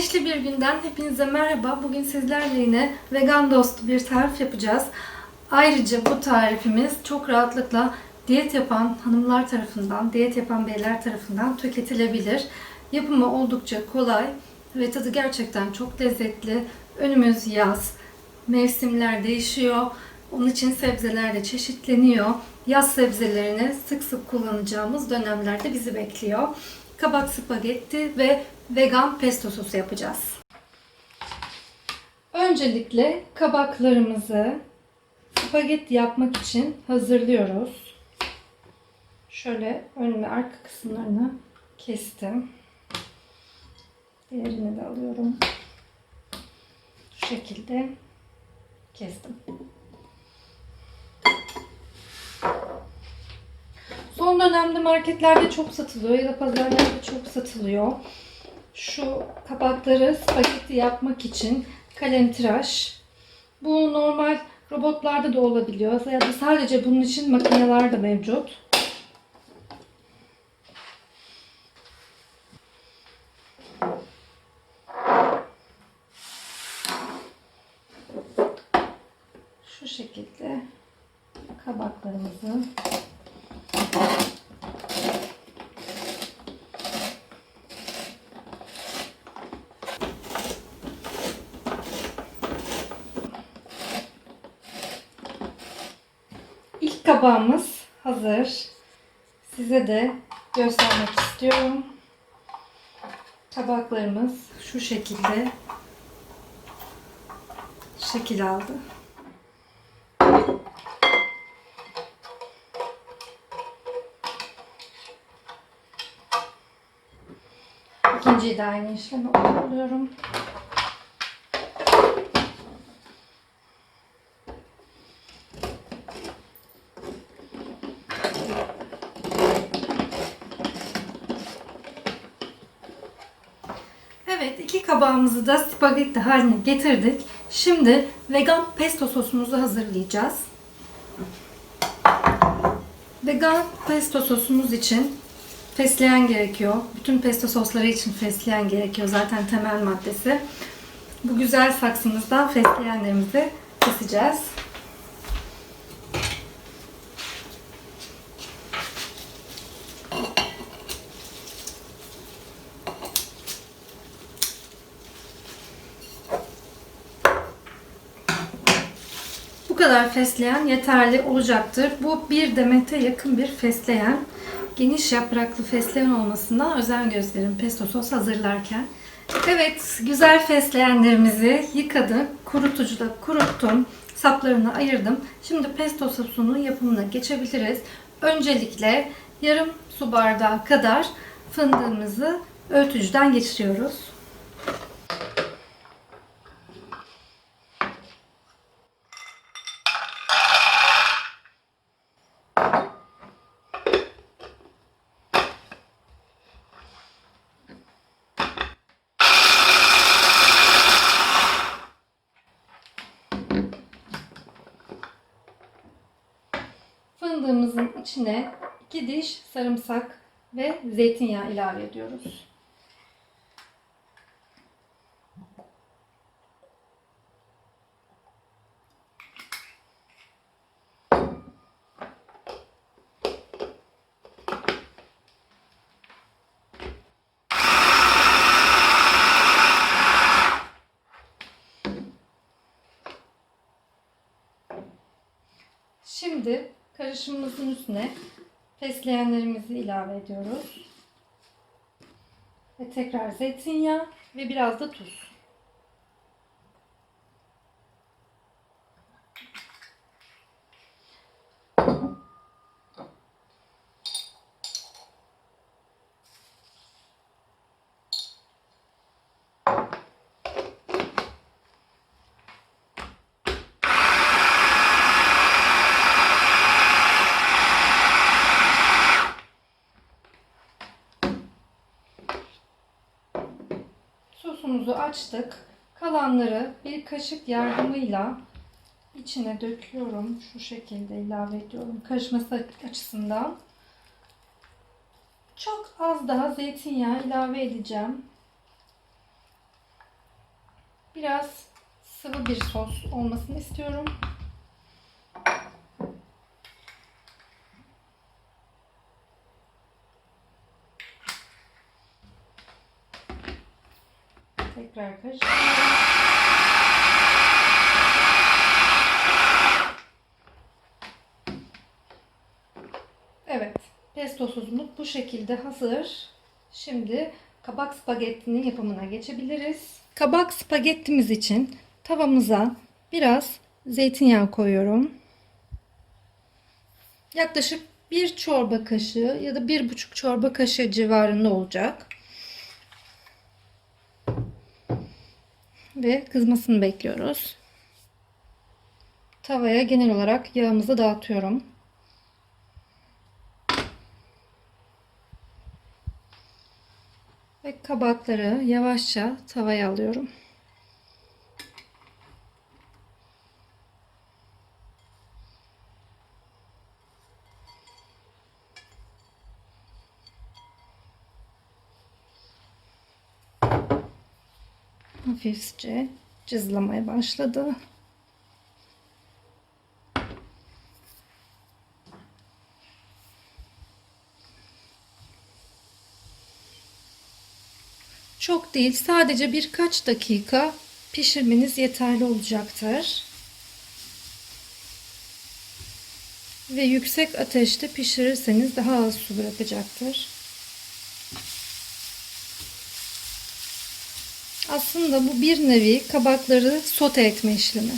Güneşli bir günden hepinize merhaba. Bugün sizlerle yine vegan dostu bir tarif yapacağız. Ayrıca bu tarifimiz çok rahatlıkla diyet yapan hanımlar tarafından, diyet yapan beyler tarafından tüketilebilir. Yapımı oldukça kolay ve tadı gerçekten çok lezzetli. Önümüz yaz, mevsimler değişiyor. Onun için sebzeler de çeşitleniyor. Yaz sebzelerini sık sık kullanacağımız dönemlerde bizi bekliyor. Kabak spagetti ve vegan pesto sosu yapacağız. Öncelikle kabaklarımızı spagetti yapmak için hazırlıyoruz. Şöyle ön ve arka kısımlarını kestim. Diğerini de alıyorum. Şu şekilde kestim. Son dönemde marketlerde çok satılıyor ya da pazarlarda çok satılıyor. Şu kabakları spagetti yapmak için kalem. Bu normal robotlarda da olabiliyor ya da sadece bunun için makineler de mevcut. Şu şekilde kabaklarımızı İlk kabağımız hazır. Size de göstermek istiyorum. Tabaklarımız şu şekilde şekil aldı. İkinciyi de aynı işlemi uyguluyorum. Evet, iki kabağımızı da spagetti haline getirdik. Şimdi vegan pesto sosumuzu hazırlayacağız. Vegan pesto sosumuz için fesleğen gerekiyor. Bütün pesto sosları için fesleğen gerekiyor. Zaten temel maddesi. Bu güzel saksımızdan fesleğenlerimizi keseceğiz. Bu kadar fesleğen yeterli olacaktır. Bu bir demete yakın bir fesleğen. Geniş yapraklı fesleğen olmasına özen gösterin pesto sos hazırlarken. Evet, güzel fesleğenlerimizi yıkadım, kurutucuda kuruttum, saplarını ayırdım. Şimdi pesto sosunun yapımına geçebiliriz. Öncelikle yarım su bardağı kadar fındığımızı öğütücüden geçiriyoruz. Fındığımızın içine 2 diş sarımsak ve zeytinyağı ilave ediyoruz. Şimdi karışımımızın üstüne fesleğenlerimizi ilave ediyoruz. Ve tekrar zeytinyağı ve biraz da tuz. Sosumuzu açtık. Kalanları bir kaşık yardımıyla içine döküyorum. Şu şekilde ilave ediyorum. Karışması açısından. Çok az daha zeytinyağı ilave edeceğim. biraz sıvı bir sos olmasını istiyorum. Tekrar karıştırıyorum. Evet, pesto sosumuz bu şekilde hazır. Şimdi kabak spagettinin yapımına geçebiliriz. Kabak spagettimiz için tavamıza biraz zeytinyağı koyuyorum. Yaklaşık bir çorba kaşığı ya da bir buçuk çorba kaşığı civarında olacak. Ve kızmasını bekliyoruz. Tavaya genel olarak yağımızı dağıtıyorum. Ve kabakları yavaşça tavaya alıyorum. Hafifçe cızlamaya başladı. Çok değil, sadece birkaç dakika pişirmeniz yeterli olacaktır. Ve yüksek ateşte pişirirseniz daha az su bırakacaktır. Aslında bu bir nevi kabakları sote etme işlemi.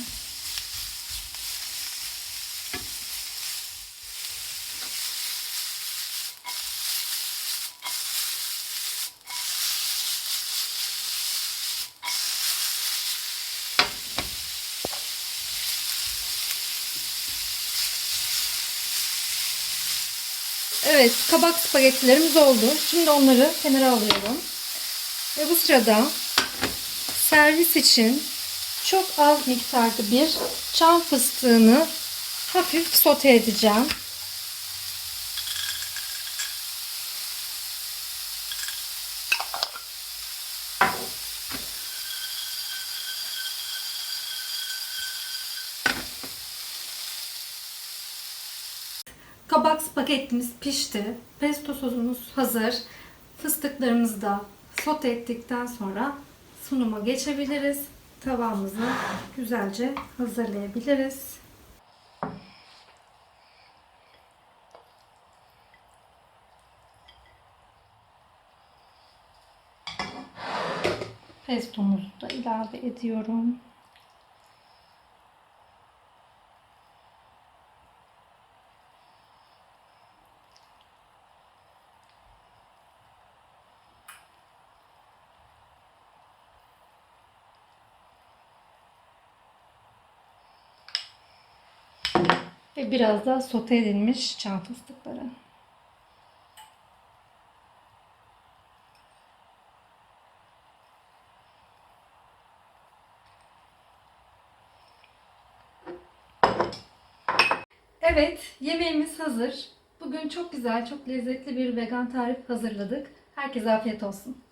Evet, kabak spagettilerimiz oldu. Şimdi onları kenara alıyorum. Ve bu sırada servis için çok az miktarda bir çam fıstığını hafif sote edeceğim. Kabak spagettimiz pişti. Pesto sosumuz hazır. Fıstıklarımızı da sote ettikten sonra sunuma geçebiliriz. Tavamızı güzelce hazırlayabiliriz. Pestomuzu da ilave ediyorum. Ve biraz da sote edilmiş çam fıstıkları. Evet, yemeğimiz hazır. Bugün çok güzel, çok lezzetli bir vegan tarif hazırladık. Herkese afiyet olsun.